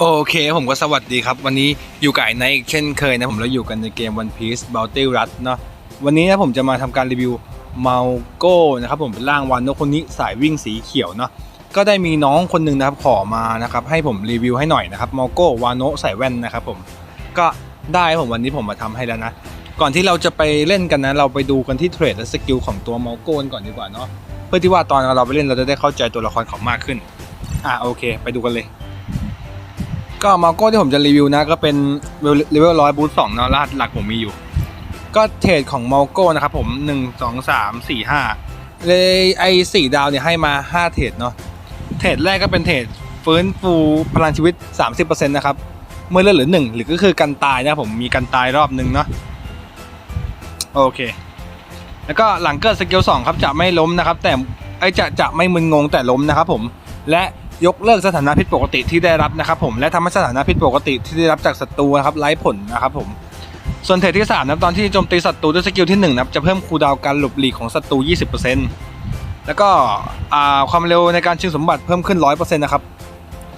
โอเคผมก็สวัสดีครับ วันนี้อยู่กับไอ้ไนท์อีกเช่นเคยนะผมเราอยู่กันในเกม One Piece b o u t y Run เนาะวันนี้นะผมจะมาทำการรีวิวเมาโก้นะครับผมเป็นร่างวานโนคนนี้สายวิ่งสีเขียวเนาะก็ได้มีน้องคนหนึ่งนะครับขอมานะครับให้ผมรีวิวให้หน่อยนะครับเมาโก้วานโนใส่แว่นนะครับผมก็ได้ผมวันนี้ผมมาทำให้แล้วนะ ก่อนที่เราจะไปเล่นกันนะ เราไปดูกันที่เทรดและสกิลของตัวเมาโก้ก่อนดีกว่าเนาะเพื่อที่ว่าตอนเราไปเล่นเราจะได้เข้าใจตัวละครเขามากขึ้นอะโอเค ไปดูกันเลย ก็มาโก้ที่ผมจะรีวิวนะ ก็เป็นเลเวลร้อยบูทสองเนาะรหัสหลักผมมีอยู่ ก็เทรดของมาโก้นะครับผมหนึ่งสองสามสี่ห้าเลยไอ้สี่ดาวเนี่ยให้มาห้าเทรดเนาะเทรดแรกก็เป็นเทรดฟื้นฟูพลังชีวิต 30%นะครับ เมื่อเลือดเหลือหนึ่งหรือก็คือกันตายนะผมมีกันตายรอบหนึ่งเนาะโอเค แล้วก็หลังเกิดสกิลสองครับจะไม่ล้มนะครับ แต่ไอจะจะไม่มึนงงแต่ล้มนะครับผมและ ยกเลิกสถานะผิดปกติที่ได้รับนะครับผมและทำให้สถานะผิดปกติที่ได้รับจากศัตรูนะครับไร้ผลนะครับผมส่วนเทรดที่3นะครับตอนที่โจมตีศัตรูด้วยสกิลที่1นะครับจะเพิ่มคูดาวการหลบหลีกของศัตรู 20%แล้วก็ความเร็วในการชิงสมบัติเพิ่มขึ้น 100%นะครับ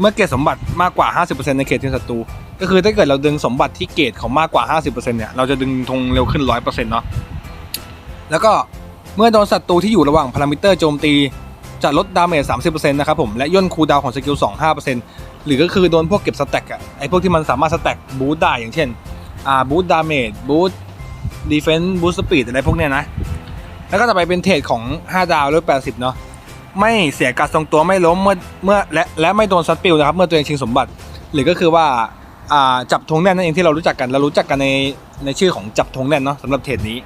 เมื่อเกรดสมบัติมากกว่า 50%ในเขตทีมศัตรูก็คือถ้าเกิดเราดึงสมบัติที่เกรดของมากกว่า 50%เนี่ยเราจะดึงธงเร็วขึ้น 100%เนาะแล้วก็เมื่อโดนศัตรูที่อยู่ระหว่างพารามิเตอร์โจมตี จะลดดาเมจ30%นะครับผมและย่นคูลดาวของสกิล2 5%หรือก็คือโดนพวกเก็บสแต็กอะไอพวกที่มันสามารถสแต็กบูสได้อย่างเช่นอ่าบูสดาเมจบูสดีเฟนส์บูสสปีดอะไรพวกเนี้ยนะ แล้วก็จะไปเป็นเทรดของ 5 ดาวหรือ80 เนาะไม่เสียการทรงตัวไม่ล้มเมื่อเมื่อและและไม่โดนซัดปิวนะครับเมื่อตัวเองชิงสมบัติ หรือก็คือว่าอ่าจับธงแน่นนั่นเองที่เรารู้จักกันเรารู้จักกันในในชื่อของจับธงแน่นเนาะสำหรับเทรดนี้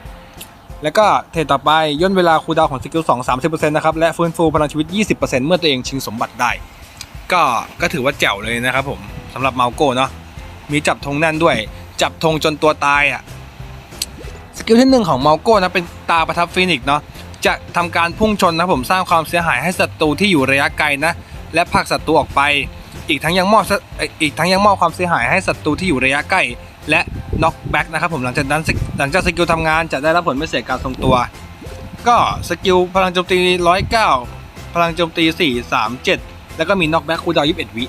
แล้วก็เทรดต่อไปย่นเวลาคูลดาวของสกิล2 30%นะครับ และฟื้นฟูพลังชีวิต 20%เมื่อตัวเองชิงสมบัติได้ ก็ก็ถือว่าแจ๋วเลยนะครับผมสำหรับเมาโก้เนาะมีจับธงแน่นด้วย จับธงจนตัวตายอะสกิลที่หนึ่งของเมาโก้นะเป็นตาประทับฟีนิกซ์เนาะจะทำการพุ่งชนนะผมสร้างความเสียหายให้ศัตรูที่อยู่ระยะไกลนะและผลักศัตรูออกไป อีกทั้งยังมอบอีกทั้งยังมอบความเสียหายให้ศัตรูที่อยู่ระยะใกล้ และ น็อกแบ็กนะครับผมหลังจากนั้นหลังจากสกิลทำงานจะได้รับผลไม่เสียการทรงตัว ก็สกิลพลังโจมตี 109 พลังโจมตี 4 3 7 แล้วก็มีน็อกแบ็กคูลดาว21 วิ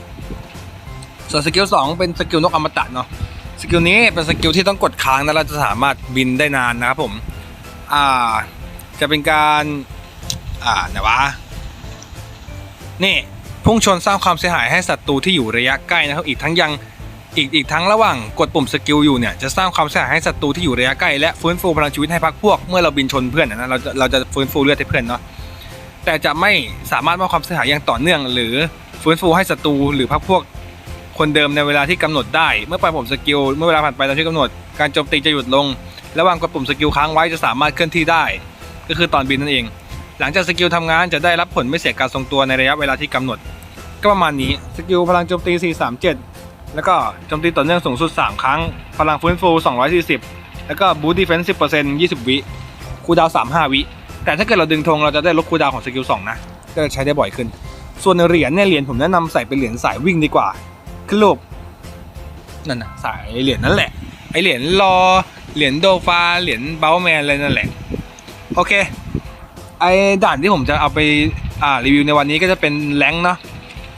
ส่วนสกิล 2 เป็นสกิลนกอมตะเนาะสกิลนี้เป็นสกิลที่ต้องกดค้างนะเราจะสามารถบินได้นานนะครับผมอ่าจะเป็นการอ่าไหนวะนี่พุ่งชนสร้างความเสียหายให้ศัตรูที่อยู่ระยะใกล้นะครับอีกทั้งยัง อีกอีกทั้งระหว่างกดปุ่มสกิลอยู่เนี่ยจะสร้างความเสียหายให้ศัตรูที่อยู่ระยะใกล้และฟื้นฟูพลังชีวิตให้พักพวกเมื่อเราบินชนเพื่อนนะเราจะเราจะฟื้นฟูเลือดให้เพื่อนเนาะแต่จะไม่สามารถมอบความเสียหายอย่างต่อเนื่อง หรือฟื้นฟูให้ศัตรูหรือพักพวกคนเดิมในเวลาที่กำหนดได้ เมื่อปล่อยปุ่มสกิลเมื่อเวลาผ่านไปตามที่กำหนดการโจมตีจะหยุดลง ระหว่างกดปุ่มสกิลค้างไว้จะสามารถเคลื่อนที่ได้ ก็คือตอนบินนั่นเอง หลังจากสกิลทำงานจะได้รับผลไม่เสียการทรงตัวในระยะเวลาที่กำหนด ก็ประมาณนี้สกิลพลังโจมตี 437 แล้วก็โจมตีต่อเนื่องสูงสุด 3 ครั้ง พลังฟื้นฟู 240 แล้วก็บูทดีเฟนซ์10% 20วิคูดาวน์35วิ แต่ถ้าเกิดเราดึงธงเราจะได้ลดคูดาวของสกิล2นะ ก็จะใช้ได้บ่อยขึ้น ส่วนเหรียญเนี่ยเหรียญผมแนะนำใส่เป็นเหรียญสายวิ่งดีกว่าขึ้นรูปนั่นนะสายเหรียญนั่นแหละ ไอเหรียญรอ เหรียญโดฟา เหรียญเบลแมนอะไรนั่นแหละ โอเค ไอด่านที่ผมจะเอาไปอ่ารีวิวในวันนี้ก็จะเป็นแรงเนาะ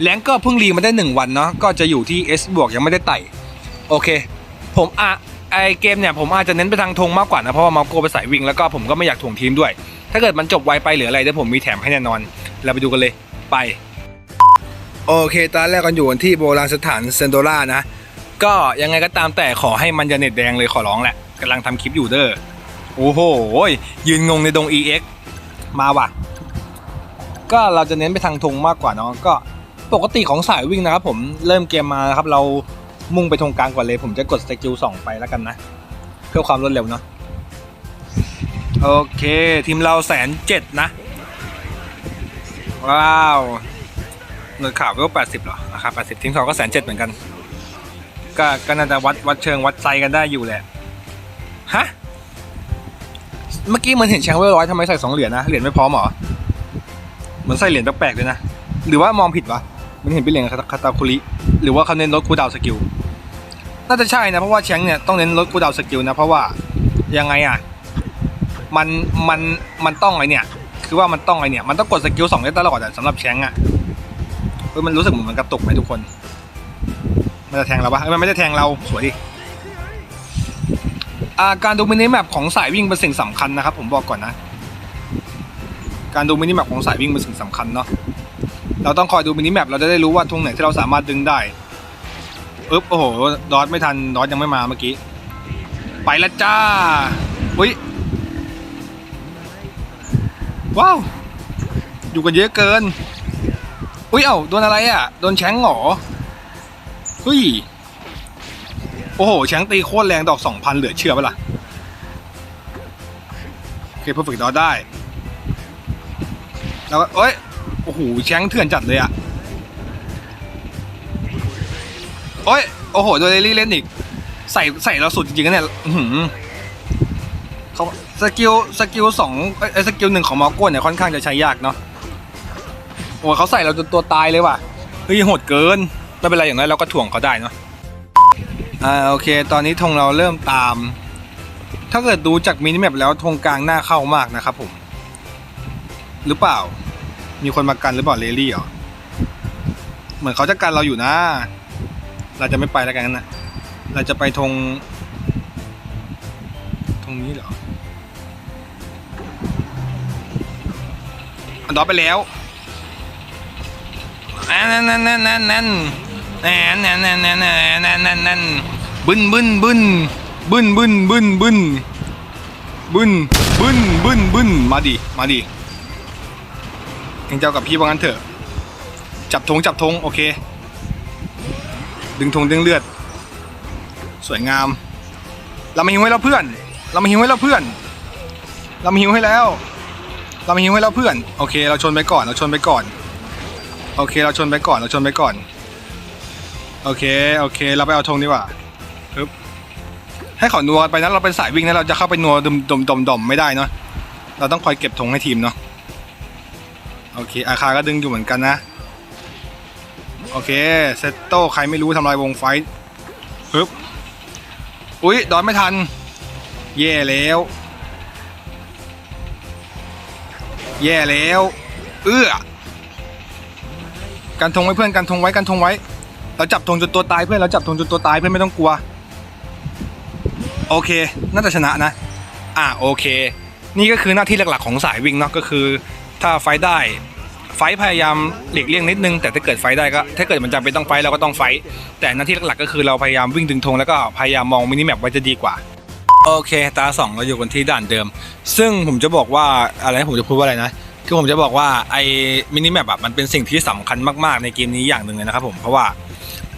แรงก็เพิ่งรีมาได้ 1 วันเนาะก็จะอยู่ที่ S บวกยังไม่ได้ไต่โอเค ผมอะไอเกมเนี่ยผมอาจจะเน้นไปทางธงมากกว่านะเพราะว่ามาโกไปสายวิ่งแล้วก็ผมก็ไม่อยากถ่วงทีมด้วย ถ้าเกิดมันจบไวไปหรืออะไรเดี๋ยวผมมีแถมให้แน่นอนเราไปดูกันเลยไป โอเค ตอนแรกกันอยู่กันที่โบราณสถานเซนโดล่านะ ก็ยังไงก็ตามแต่ขอให้มันจะเน็ตแดงเลยขอร้องแหละกำลังทำคลิปอยู่เด้อโอ้โหยืนงงในดง EX มาว่ะ ก็เราจะเน้นไปทางธงมากกว่าเนาะก็ ปกติของสายวิ่งนะครับผมเริ่มเกมมานะครับ เรามุ่งไปตรงกลางก่อนเลย ผมจะกดสกิลสองไปแล้วกันนะ เพื่อความรวดเร็วเนาะโอเคทีมเราแสนเจ็ดนะ ว้าวหน่วยข่าวก็แปดสิบเหรอนะครับแปดสิบทีมเขาก็แสนเจ็ดเหมือนกัน ก็ก็น่าจะวัดวัดเชิงวัดไซกันได้อยู่แหละฮะเมื่อกี้มันเห็นแชงเวอร์ร้อยทำไมใส่สองเหรียญนะเหรียญไม่พร้อมหรอเหมันใส่เหรียญแปลกๆเลยนะ หรือว่ามองผิดวะ มันเห็นเป็นเหรียญคาตาคุริหรือว่าเขาเน้นลดคูดาวสกิลน่าจะใช่นะเพราะว่าแชงเนี่ยต้องเน้นลดคูดาวสกิลนะเพราะว่ายังไงอะมันมันมันต้องไอเนี่ยคือว่ามันต้องไอเนี่ยมันต้องกดสกิลสองได้ตลอดอะสำหรับแชงอะเฮ้ยมันรู้สึกเหมือนมันกระตุกไหมทุกคน มันจะแทงเราปะเอ้ยมันไม่ได้แทงเราสวยดิอาการดูมินิแมปของสายวิ่งเป็นสิ่งสำคัญนะครับ ผมบอกก่อนนะ การดูมินิแมปของสายวิ่งเป็นสิ่งสำคัญเนาะ เราต้องคอยดูมินิแมปเราจะได้รู้ว่าตรงไหนที่เราสามารถดึงได้อึ๊บโอ้โหดอทไม่ทันดอทยังไม่มาเมื่อกี้ ไปล้วจ้าอุ้ยว้าวอยู่กันเยอะเกินอุ้ยเอ้าโดนอะไรอะโดนแชงเหรอเฮ้ยโอ้โหแชงตีโคตรแรงดอกสองพันเหลือเชื่อปะล่ะโอเคเพอร์เฟกดอได้แล้วก็เอ้ย โอ้โหแชงเถื่อนจัดเลยอะโอ้ยโอ้โหโดนเรลี่เล่นอีก ใส่ใส่เราสุดจริงๆนะเนี่ยหือเขาสกิลสกิลสองเอ้สกิลหนึ่งของมอร์โก้เนี่ยค่อนข้างจะใช้ยากเนาะโอ้เขาใส่เราจนตัวตายเลยว่ะเฮ้ยโหดเกินไม่เป็นไรอย่างน้อยเราก็ถ่วงเขาได้เนาะอ่าโอเค ตอนนี้ธงเราเริ่มตาม ถ้าเกิดดูจากมินิแมปแล้วธงกลางหน้าเข้ามากนะครับผม หรือเปล่า มีคนมากันหรือเปล่าเลลี่เหรอ เหมือนเขาจะกันเราอยู่นะ เราจะไม่ไปแล้วกันนะเราจะไปธงธงนี้เหรออันดอไปแล้วนั่นนั่นนั่นนั่นนั่นนั่นนั่นนั่นนั่นนั่นนั่นบึ้นบึ้นบึ้นบึ้นบึ้นบึ้นบึ้นบึ้นบึ้นบึ้นบึ้นมาดิมาดิ องเจ้ากับพี่ว่างั้นเถอะ จับธงจับธงโอเค ดึงธงดึงเลือด สวยงาม เรามาหิวให้เราเพื่อน เรามาหิวให้เราเพื่อน เรามาหิวให้แล้ว เรามาหิวให้เราเพื่อน โอเค เราชนไปก่อน เราชนไปก่อน โอเค เราชนไปก่อน เราชนไปก่อน โอเค โอเค เราไปเอาธงดีกว่าปึ๊บให้เขานัวไปนะ เราเป็นสายวิ่งนะ เราจะเข้าไปนัวดมดมดมดมไม่ได้เนาะ เราต้องคอยเก็บธงให้ทีมเนาะ โอเค อาคาก็ดึงอยู่เหมือนกันนะ โอเค เซตโต้ใครไม่รู้ทำลายวงไฟปึ๊บอุ๊ย ดอนไม่ทัน แย่แล้ว แย่แล้ว เอื้อ กันธงไว้เพื่อน กันธงไว้ กันธงไว้ เราจับธงจนตัวตายเพื่อน เราจับธงจนตัวตายเพื่อนไม่ต้องกลัว โอเค น่าจะชนะนะ อะโอเค นี่ก็คือหน้าที่หลักๆของสายวิ่งเนาะ ก็คือ ถ้าไฟได้ ไฟพยายามหลีกเลี่ยงนิดนึง แต่ถ้าเกิดไฟได้ก็ถ้าเกิดมันจำเป็นต้องไฟเราก็ต้องไฟ แต่หน้าที่หลักๆก็คือเราพยายามวิ่งดึงธงแล้วก็พยายามมองมินิแมปไว้จะดีกว่าโอเค ตาสองเราอยู่กันที่ด่านเดิม ซึ่งผมจะบอกว่าอะไรผมจะพูดว่าอะไรนะคือผมจะบอกว่าไอ้มินิแมปอะมันเป็นสิ่งที่สำคัญมากๆในเกมนี้อย่างหนึ่งเลยนะครับผมเพราะว่า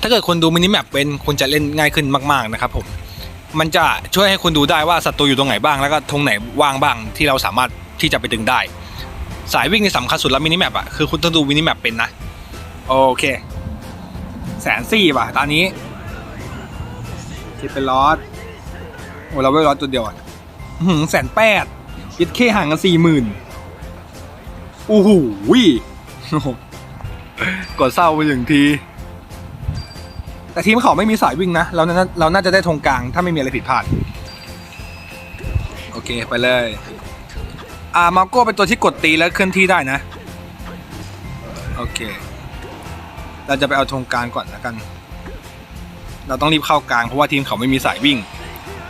ถ้าเกิดคนดูมินิแมปเป็นคุณจะเล่นง่ายขึ้นมากๆนะครับผมมันจะช่วยให้คุณดูได้ว่าศัตรูอยู่ตรงไหนบ้างแล้วก็ธงไหนว่างบ้างที่เราสามารถที่จะไปดึงได้ สายวิ่งในสำคัญสุดแล้วมินิแมปอะคือคุณต้องดูมินิแมปเป็นนะ โอเคแสนสี่ว่ะตอนนี้คิดเป็นลอสโอ้เราไม่ลอสตัวเดียวอะแสนแปดยิดเคห่างกันสี่หมื่นโอ้โหวิกดเศร้าไปหนึ่งที แต่ทีมเขาไม่มีสายวิ่งนะเราน่าเราน่าจะได้ธงกลางถ้าไม่มีอะไรผิดพลาด โอเค ไปเลย อ่ามาโก้เป็นตัวที่กดตีแล้วเคลื่อนที่ได้นะ โอเค เราจะไปเอาธงกลางก่อนแล้วกัน เราต้องรีบเข้ากลางเพราะว่าทีมเขาไม่มีสายวิ่ง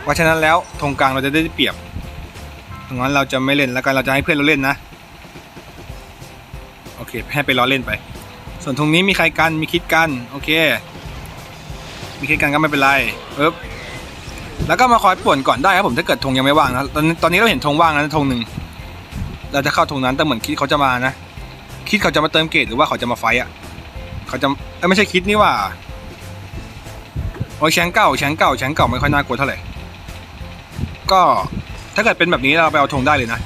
เพราะฉะนั้นแล้วธงกลางเราจะได้เปรียบดังนั้นเราจะไม่เล่นแล้วกันเราจะให้เพื่อนเราเล่นนะ โอเคให้ไปล้อเล่นไป ส่วนตรงนี้มีใครกันมีคิดกันโอเค มีคิดกันก็ไม่เป็นไรปึ๊บแล้วก็มาคอยป่วนก่อนได้ครับผมถ้าเกิดธงยังไม่ว่างนะตอนตอนนี้เราเห็นธงว่างแล้วธงหนึ่ง เราจะเข้าธงนั้นแต่เหมือนคิดเขาจะมานะ คิดเขาจะมาเติมเกตหรือว่าเขาจะมาไฟอะเขาจะเอ้ไม่ใช่คิดนี่ว่าโอ้ยแชงเก่าแชงเก่าแชงเก่าไม่ค่อยน่ากลัวเท่าไหร่ก็ถ้าเกิดเป็นแบบนี้เราไปเอาธงได้เลยนะ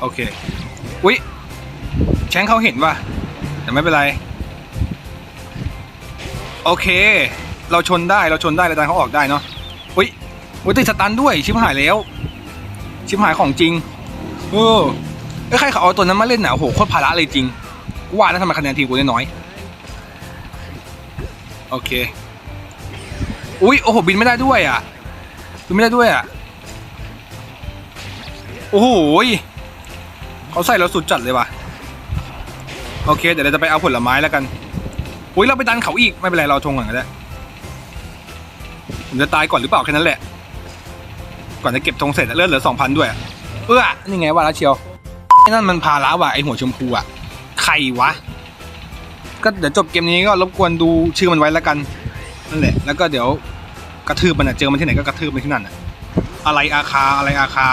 โอเคอุ๊ยแชงเขาเห็นว่ะแต่ไม่เป็นไร โอเค เราชนได้เราชนได้เราดันเขาออกได้เนาะอุ๊ยอุ๊ยติดสตันด้วยชิบหายแล้ว ชิบหายของจริง เออไอ้ยใครเขาเอาตัวนั้นมาเล่นหน่ะโอ้โหโคตรภาระเลยจริงกูว่าแล้ทำไมคะแนนทีมกูได้น้อย โอเค อุ๊ยโอ้โหบินไม่ได้ด้วยอะบินไม่ได้ด้วยอะ โอ้โหเขาใส่เราสุดจัดเลยว่ะ โอเค เดี๋ยวเราจะไปเอาผลไม้แล้วกัน อุ้ยเราไปดันเขาอีกไม่เป็นไรเราทงก่อนก็ได้ผมจะตายก่อนหรือเปล่าแค่นั้นแหละ ก่อนจะเก็บธงเสร็จอะเลือดเหลือสองพันด้วยอะเออนี่ไงว่าแล้วเชียวนั่นมันพาล้าว่ะไอหัวชมพูอะใครวะ ก็เดี๋ยวจบเกมนี้ก็รบกวนดูชื่อมันไว้แล้วกันนั่นแหละแล้วก็เดี๋ยวกระทืบมันอะเจอมันที่ไหนก็กระทืบมันที่นั่นอะอะไรอาคาอะไรอาคา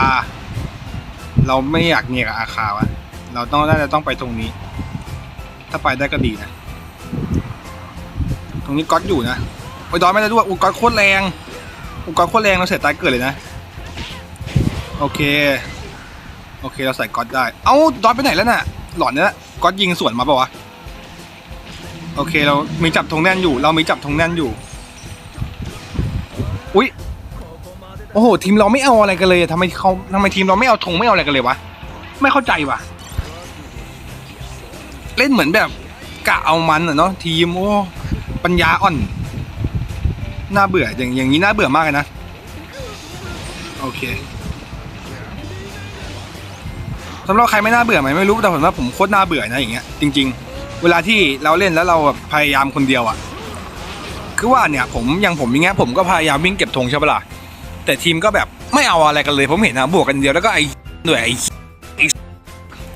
เราไม่อยากเนียกับอาคาวะเราต้องน่าจะต้องไปตรงนี้ ถ้าไปได้ก็ดีนะ ตรงนี้ก๊อตอยู่นะโอ้ดอยไม่ได้ด้วยอุยก๊อตโคตรแรงอุยก๊อตโคตรแรงเราเสียตายเกิดเลยนะ โอเค โอเคเราใส่ก๊อตได้ เอ้าดอยไปไหนแล้วน่ะ หลอนเนี่ยก๊อตยิงสวนมาปะวะ โอเคเรามีจับธงแน่นอยู่ เรามีจับธงแน่นอยู่ อุ้ยโอ้โหทีมเราไม่เอาอะไรกันเลยทำไมเขาทำไมทีมเราไม่เอาธงไม่เอาอะไรกันเลยวะ ไม่เข้าใจวะเล่นเหมือนแบบกะเอามันอะเนาะทีมโอ้ปัญญาอ่อนน่าเบื่ออย่างอย่างนี้น่าเบื่อมากเลยนะ โอเคำหรับใครไม่น่าเบื่อไหมไม่รู้แต่ผมว่าผมโคตรน่าเบื่อนะอย่างเงี้ยจริง ๆ เวลาที่เราเล่นแล้วเราแบบพยายามคนเดียวอะคือว่าเนี่ยผมอย่างผมอย่างเงี้ยผมก็พยายามวิ่งเก็บธงใช่ปะล่ะแต่ทีมก็แบบไม่เอาอะไรกันเลย ผมเห็นนะบวกกันเดียวแล้วก็ไอ้ด้วยไอ้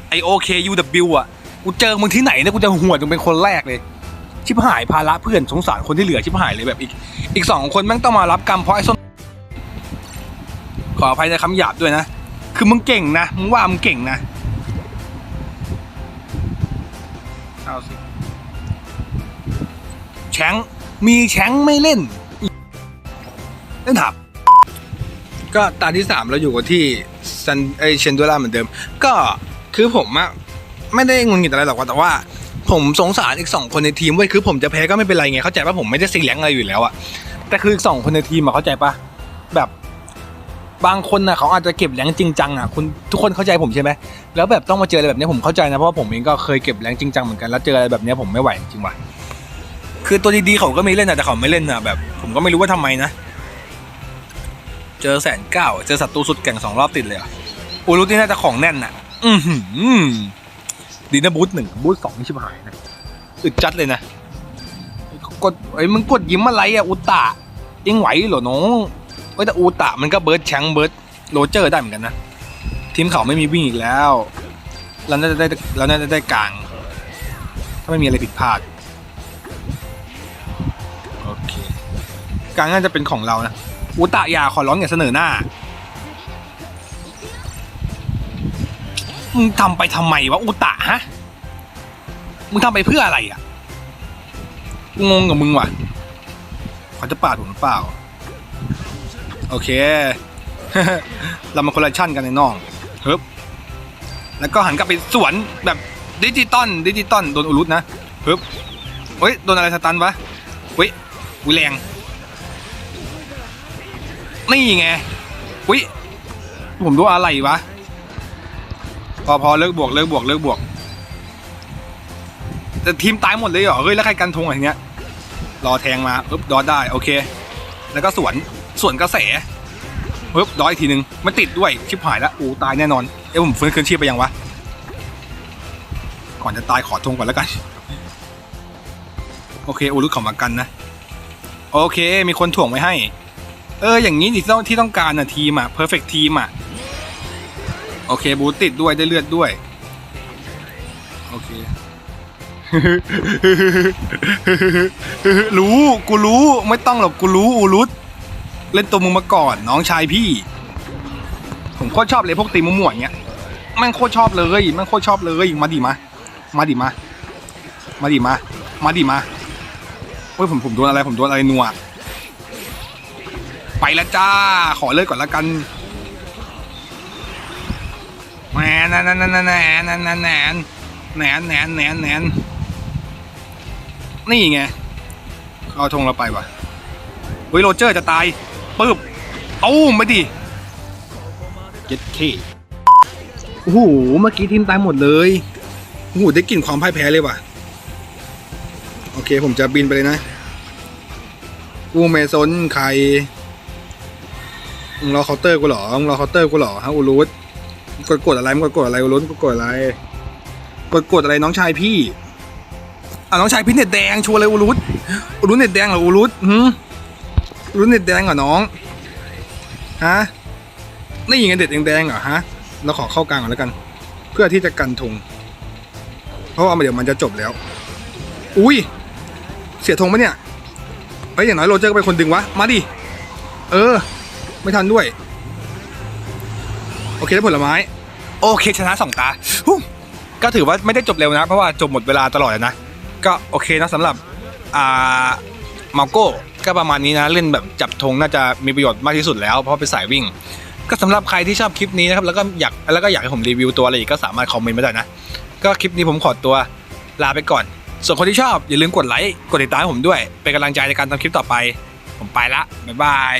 ไอ้โอเคยูวอะกูเจอมึงที่ไหนเนี่ยกูจะหัวดมึงเป็นคนแรกเลยชิบหายภาระเพื่อนสงสารคนที่เหลือชิบหายเลยแบบอีกอีกสองคนแม่งต้องมารับกรรมเพราะไอ้ส้นขออภัยในคำหยาบด้วยนะ คือมึงเก่งนะ มึงว่ามึงเก่งนะ เอาสิ แชงมีแชงไม่เล่น เล่นถับ ก็ตาที่สามเราอยู่กันที่ซันไอเชนดูล่าเหมือนเดิม ก็คือผมอะไม่ได้งุนงิดอะไรหรอกว่าแต่ว่า ผมสงสารอีกสองคนในทีมเว้ยคือผมจะแพ้ก็ไม่เป็นไรไงเข้าใจป่ะผมไม่ได้ซีแรงอะไรอยู่แล้วอะแต่คืออีกสองคนในทีมอะเข้าใจป่ะแบบ บางคนอะเขาอาจจะเก็บแรงจริงจังอะคุณทุกคนเข้าใจผมใช่ไหมแล้วแบบต้องมาเจออะไรแบบนี้ผมเข้าใจนะเพราะว่าผมเองก็เคยเก็บแรงจริงจังเหมือนกันแล้วเจออะไรแบบนี้ผมไม่ไหวจริงว่ะคือตัวดีๆเขาก็ม่เล่นอะแต่เขาไม่เล่นอะแบบ ผมก็ไม่รู้ว่าทำไมนะ เจอแสนเก้าเจอศัตรูสุดแก่งสองรอบติดเลยอะอูรุนี่น่าจะของแน่นอะอือหือดีนะบูธหนึ่งบูธสองชิบหายนะอึดจัดเลยนะกดไอ้มึงกดยิ้มอะไรอะอุตะยังไหวเหรอน้อง เอ้ยแต่อุตะมันก็เบิร์ดแชงเบิร์ดโรเจอร์ได้เหมือนกันนะทีมเขาไม่มีวิ่งอีกแล้วเราน่าจะได้เราน่าจะได้กลาง ถ้าไม่มีอะไรผิดพลาดโอเคกลางน่าจะเป็นของเรานะอุตะอย่าขอร้องอย่าเสนอหน้ามึงทำไปทำไมวะอุตะฮะ มึงทำไปเพื่ออะไรอะ งงกับมึงว่ะเขาจะปาดผมหรือเปล่า โอเค เรามาคนละชั้นกันในน้องเฮ้บแล้วก็หันกลับไปสวนแบบดิจิตอลดิจิตอลโดนอุลุตนะเฮ้บเฮ้ยโดนอะไรสตันวะเฮ้ยวิแรงนี่ไงวิผมดูอะไรวะ พอพอเลิกบวกเลิกบวกเลิกบวก แต่ทีมตายหมดเลยเหรอ เฮ้ย แล้วใครกันธงอะไรเนี้ย รอแทงมาปึ๊บดอดได้ โอเค แล้วก็สวน ส่วนกระแสปึ๊บดอดอีกทีนึงไม่ติดด้วยชิบหายแล้วอูตายแน่นอน เอ้ยผมฟื้นคืนชีพไปยังวะ ก่อนจะตายขอธงก่อนแล้วกัน โอเคอูรุดของมากันนะ โอเค มีคนถ่วงไว้ให้ เออ อย่างนี้ที่ต้องที่ต้องการอะทีมอะเพอร์เฟกทีมอะโอเค บูตติดด้วยได้เลือดด้วย โอเค รู้ กูรู้ ไม่ต้องหรอก กูรู้อูรุต เล่นตัวมึงมาก่อน น้องชายพี่ ผมโคตรชอบเลยพวกตีมั่วๆอย่างเงี้ยแม่งโคตรชอบเลยแม่งโคตรชอบเลยมาดิมา มาดิมา มาดิมา มาดิมาเฮ้ยผมผมโดนอะไรผมโดนอะไรนัวไปล้วจ้า ขอเลิกก่อนละกันแหนนนนนนนนนนนแหนนแหนนแหนนแหนนนี่ไงเอาธงเราไปวะเฮ้ยโรเจอร์จะตาย ปึ๊บตู้มไปดิเจ็ดเคโอ้โห เมื่อกี้ทีมตายหมดเลย โอ้โห ได้กลิ่นความพ่ายแพ้เลยว่ะ โอเค ผมจะบินไปเลยนะกูเมซนใครมึงรอเคาน์เตอร์กูเหรอมึงรอเคาน์เตอร์กูเหรอฮะอูรุสกดกดอะไรมึงกดกดอะไรอูรุสกดกดอะไร กดกดอะไรน้องชายพี่ออะน้องชายพิษเน็ตแดงชัวร์เลยอูรุตอูรุตเน็ตแดงเหรออูรุตหืมอู รุตเน็ตแดงเหรอน้องฮะนี่ยิงกันเด็ดแดงเหรอฮะเราขอเข้ากลางก่อนแล้วกัน เพื่อที่จะกันธงเพราะว่าเดี๋ยวมันจะจบแล้ว อุ้ยเสียธงปะเนี่ยเฮ้ยอย่างน้อยโรเจอร์ก็เป็นคนดึงวะมาดิเออ ไม่ทันด้วย โอเคได้ผลไม้ โอเคชนะสองตาก็ถือว่าไม่ได้จบเร็วนะ เพราะว่าจบหมดเวลาตลอดเลยนะ ก็โอเคนะสำหรับอ่า มาโก้ก็ประมาณนี้นะเล่นแบบจับธงน่าจะมีประโยชน์มากที่สุดแล้วเพราะเป็นสายวิ่ง ก็สำหรับใครที่ชอบคลิปนี้นะครับแล้วก็อยากแล้วก็อยากให้ผมรีวิวตัวอะไรอีกก็สามารถคอมเมนต์มาได้นะ ก็คลิปนี้ผมขอตัวลาไปก่อน ส่วนคนที่ชอบอย่าลืมกดไลค์กดติดตามให้ผมด้วยเป็นกำลังใจในการทำคลิปต่อไป ผมไปละบ๊ายบาย